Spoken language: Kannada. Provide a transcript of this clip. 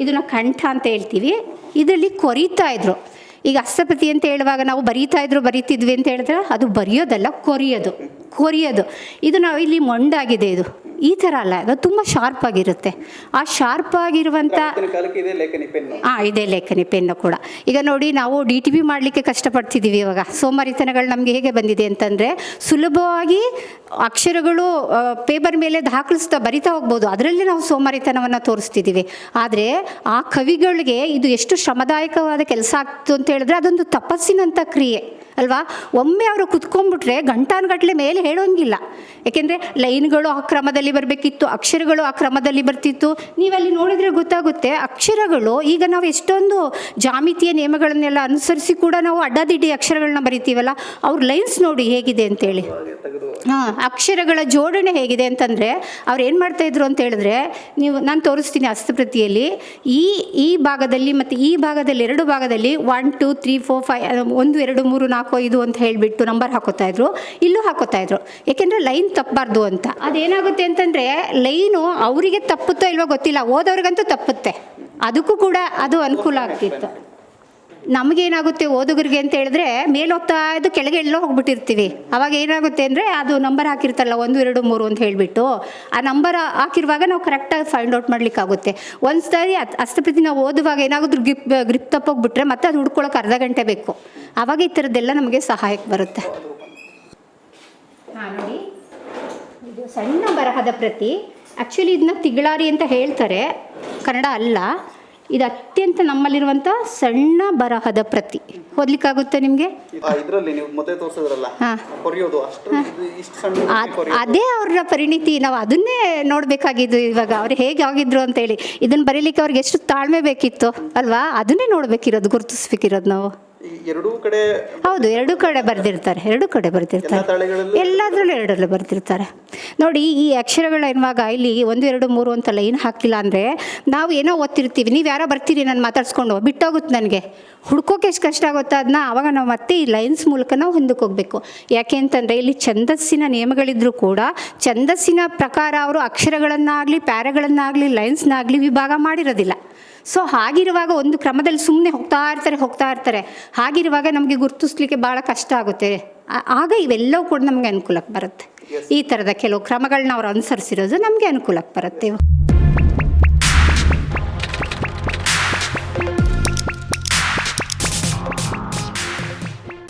ಇದನ್ನ ಕಂಠ ಅಂತ ಹೇಳ್ತೀವಿ. ಇದರಲ್ಲಿ ಕೊರಿತಾ ಇದ್ರು. ಈಗ ಹಸ್ತಪತಿ ಅಂತ ಹೇಳುವಾಗ ನಾವು ಬರೀತಾ ಇದ್ರು ಬರೀತಿದ್ವಿ ಅಂತ ಹೇಳಿದ್ರೆ ಅದು ಬರೆಯೋದಲ್ಲ, ಕೊರಿಯೋದು. ಕೊರಿಯೋದು. ಇದು ನಾವು ಇಲ್ಲಿ ಮೊಂಡಾಗಿದೆ ಇದು. ಈ ಥರ ಅಲ್ಲ ಅದು ತುಂಬ ಶಾರ್ಪ್ ಆಗಿರುತ್ತೆ. ಆ ಶಾರ್ಪ್ ಆಗಿರುವಂಥ ಹಾಂ ಇದೇ ಲೇಖನಿ ಪೆನ್ನು. ಕೂಡ. ಈಗ ನೋಡಿ ನಾವು ಡಿ ಟಿ ಪಿ ಮಾಡಲಿಕ್ಕೆ ಕಷ್ಟಪಡ್ತಿದ್ದೀವಿ ಇವಾಗ. ಸೋಮಾರಿತನಗಳು ನಮಗೆ ಹೇಗೆ ಬಂದಿದೆ ಅಂತಂದರೆ ಸುಲಭವಾಗಿ ಅಕ್ಷರಗಳು ಪೇಪರ್ ಮೇಲೆ ದಾಖಲಿಸ್ತಾ ಬರಿತಾ ಹೋಗ್ಬೋದು. ಅದರಲ್ಲಿ ನಾವು ಸೋಮಾರಿತನವನ್ನು ತೋರಿಸ್ತಿದ್ದೀವಿ ಆದರೆ ಆ ಕವಿಗಳಿಗೆ ಇದು ಎಷ್ಟು ಶ್ರಮದಾಯಕವಾದ ಕೆಲಸ ಆಗ್ತು ಅಂತ ಹೇಳಿದ್ರೆ ಅದೊಂದು ತಪಸ್ಸಿನಂಥ ಕ್ರಿಯೆ. ಅಲ್ವಾ? ಒಮ್ಮೆ ಅವರು ಕುತ್ಕೊಂಡ್ಬಿಟ್ರೆ ಗಂಟಾನುಗಟ್ಟಲೆ ಮೇಲೆ ಹೇಳೋಂಗಿಲ್ಲ. ಯಾಕೆಂದರೆ ಲೈನ್ಗಳು ಆ ಕ್ರಮದಲ್ಲಿ ಬರಬೇಕಿತ್ತು, ಅಕ್ಷರಗಳು ಆ ಕ್ರಮದಲ್ಲಿ ಬರ್ತಿತ್ತು. ನೀವಲ್ಲಿ ನೋಡಿದರೆ ಗೊತ್ತಾಗುತ್ತೆ, ಅಕ್ಷರಗಳು ಈಗ ನಾವು ಎಷ್ಟೊಂದು ಜಾಮಿತಿಯ ನಿಯಮಗಳನ್ನೆಲ್ಲ ಅನುಸರಿಸಿ ಕೂಡ ನಾವು ಅಡ್ಡದಿಡ್ಡಿ ಅಕ್ಷರಗಳನ್ನ ಬರಿತೀವಲ್ಲ, ಅವ್ರ ಲೈನ್ಸ್ ನೋಡಿ ಹೇಗಿದೆ ಅಂತೇಳಿ. ಹಾಂ, ಅಕ್ಷರಗಳ ಜೋಡಣೆ ಹೇಗಿದೆ ಅಂತಂದರೆ, ಅವ್ರು ಏನು ಮಾಡ್ತಾಯಿದ್ರು ಅಂತ ಹೇಳಿದ್ರೆ, ನೀವು, ನಾನು ತೋರಿಸ್ತೀನಿ ಹಸ್ತಪ್ರತಿಯಲ್ಲಿ. ಈ ಈ ಭಾಗದಲ್ಲಿ ಮತ್ತು ಈ ಭಾಗದಲ್ಲಿ ಎರಡು ಭಾಗದಲ್ಲಿ one two three four five ಒಂದು, ಎರಡು, ಮೂರು, ನಾಲ್ಕು ಐದು ಅಂತ ಹೇಳಿಬಿಟ್ಟು ನಂಬರ್ ಹಾಕೋತಾ ಇದ್ರು. ಇಲ್ಲೂ ಹಾಕೋತಾ ಇದ್ರು. ಯಾಕೆಂದರೆ ಲೈನ್ ತಪ್ಪಬಾರ್ದು ಅಂತ. ಅದೇನಾಗುತ್ತೆ ಅಂತಂದರೆ ಲೈನು ಅವರಿಗೆ ತಪ್ಪುತ್ತೋ ಇಲ್ವೋ ಗೊತ್ತಿಲ್ಲ. ಓದೋರಿಗಂತೂ ತಪ್ಪುತ್ತೆ. ಅದಕ್ಕೂ ಕೂಡ ಅದು ಅನುಕೂಲ ಆಗ್ತಿತ್ತು. ನಮಗೇನಾಗುತ್ತೆ ಓದುಗರಿಗೆ ಅಂತ ಹೇಳಿದ್ರೆ ಮೇಲೆ ಹೋಗ್ತಾ ಇದ್ದು ಕೆಳಗೆ ಎಲ್ಲೋ ಹೋಗ್ಬಿಟ್ಟಿರ್ತೀವಿ. ಅವಾಗ ಏನಾಗುತ್ತೆ ಅಂದರೆ ಅದು ನಂಬರ್ ಹಾಕಿರ್ತಲ್ಲ ಒಂದು, ಎರಡು, ಮೂರು ಅಂತ ಹೇಳಿಬಿಟ್ಟು ಆ ನಂಬರ್ ಹಾಕಿರುವಾಗ ನಾವು ಕರೆಕ್ಟಾಗಿ ಫೈಂಡ್ ಔಟ್ ಮಾಡ್ಲಿಕ್ಕಾಗುತ್ತೆ. ಒಂದು ಸಾರಿ ಅಷ್ಟು ಪ್ರತಿ ನಾವು ಓದುವಾಗ ಏನಾದರೂ ಗ್ರಿಪ್ ಗ್ರಿಪ್ ತಪ್ಪೋಗ್ಬಿಟ್ರೆ ಮತ್ತೆ ಅದು ಹುಡ್ಕೊಳಕ್ಕೆ ಅರ್ಧ ಗಂಟೆ ಬೇಕು. ಆವಾಗ ಈ ಥರದ್ದೆಲ್ಲ ನಮಗೆ ಸಹಾಯಕ್ಕೆ ಬರುತ್ತೆ. ಹಾಂ, ನೋಡಿ. ಇದು ಸಣ್ಣ ಬರಹದ ಪ್ರತಿ. ಆ್ಯಕ್ಚುಲಿ ಇದನ್ನ ತಿಗಳಾರಿ ಅಂತ ಹೇಳ್ತಾರೆ. ಕನ್ನಡ ಅಲ್ಲ. ಇದು ಅತ್ಯಂತ ನಮ್ಮಲ್ಲಿರುವಂಥ ಸಣ್ಣ ಬರಹದ ಪ್ರತಿ. ಓದ್ಲಿಕ್ಕಾಗುತ್ತೆ ನಿಮಗೆ? ಅದೇ ಅವ್ರ ಪರಿಣಿತಿ. ನಾವು ಅದನ್ನೇ ನೋಡಬೇಕಾಗಿದ್ದು ಇವಾಗ. ಅವ್ರು ಹೇಗೆ ಆಗಿದ್ರು ಅಂತೇಳಿ ಇದನ್ನು ಬರೀಲಿಕ್ಕೆ ಅವ್ರಿಗೆ ಎಷ್ಟು ತಾಳ್ಮೆ ಬೇಕಿತ್ತು ಅಲ್ವಾ? ಅದನ್ನೇ ನೋಡಬೇಕಿರೋದು ಗುರುತಿಸ್ಬೇಕಿರೋದು ನಾವು. ಎರಡೂ ಕಡೆ ಹೌದು ಎರಡು ಕಡೆ ಬರೆದಿರ್ತಾರೆ. ಎರಡು ಕಡೆ ಬರೆದಿರ್ತಾರೆ. ಎಲ್ಲದರಲ್ಲೂ ಎರಡರಲ್ಲೂ ಬರ್ತಿರ್ತಾರೆ ನೋಡಿ, ಈ ಅಕ್ಷರಗಳ ಎನ್ನುವಾಗ ಇಲ್ಲಿ ಒಂದು, ಎರಡು, ಮೂರು ಅಂತ ಲೈನ್ ಹಾಕಿಲ್ಲ ಅಂದರೆ ನಾವು ಏನೋ ಓದ್ತಿರ್ತೀವಿ, ನೀವು ಯಾರೋ ಬರ್ತೀರಿ ನಾನು ಮಾತಾಡ್ಸ್ಕೊಂಡು, ಬಿಟ್ಟೋಗುತ್ತೆ ನನಗೆ. ಹುಡ್ಕೋಕೆ ಎಷ್ಟು ಕಷ್ಟ ಆಗುತ್ತೋ ಅದನ್ನ ಆವಾಗ ನಾವು ಮತ್ತೆ ಈ ಲೈನ್ಸ್ ಮೂಲಕ ನಾವು ಹೊಂದಕ್ಕೆ ಹೋಗಬೇಕು. ಯಾಕೆ ಅಂತಂದರೆ ಇಲ್ಲಿ ಛಂದಸ್ಸಿನ ನಿಯಮಗಳಿದ್ರೂ ಕೂಡ ಛಂದಸ್ಸಿನ ಪ್ರಕಾರ ಅವರು ಅಕ್ಷರಗಳನ್ನಾಗಲಿ, ಪ್ಯಾರಗಳನ್ನಾಗಲಿ ಲೈನ್ಸ್ನಾಗಲಿ ವಿಭಾಗ ಮಾಡಿರೋದಿಲ್ಲ. ಸೊ ಹಾಗಿರುವಾಗ ಒಂದು ಕ್ರಮದಲ್ಲಿ ಸುಮ್ಮನೆ ಹೋಗ್ತಾ ಇರ್ತಾರೆ ಹೋಗ್ತಾ ಇರ್ತಾರೆ. ಹಾಗಿರುವಾಗ ನಮಗೆ ಗುರುತಿಸ್ಲಿಕ್ಕೆ ಭಾಳ ಕಷ್ಟ ಆಗುತ್ತೆ. ಆಗ ಇವೆಲ್ಲವೂ ಕೂಡ ನಮಗೆ ಅನುಕೂಲಕ್ಕೆ ಬರುತ್ತೆ. ಈ ಥರದ ಕೆಲವು ಕ್ರಮಗಳನ್ನ ಅವ್ರು ಅನುಸರಿಸಿರೋದು ನಮಗೆ ಅನುಕೂಲಕ್ಕೆ ಬರುತ್ತೆ.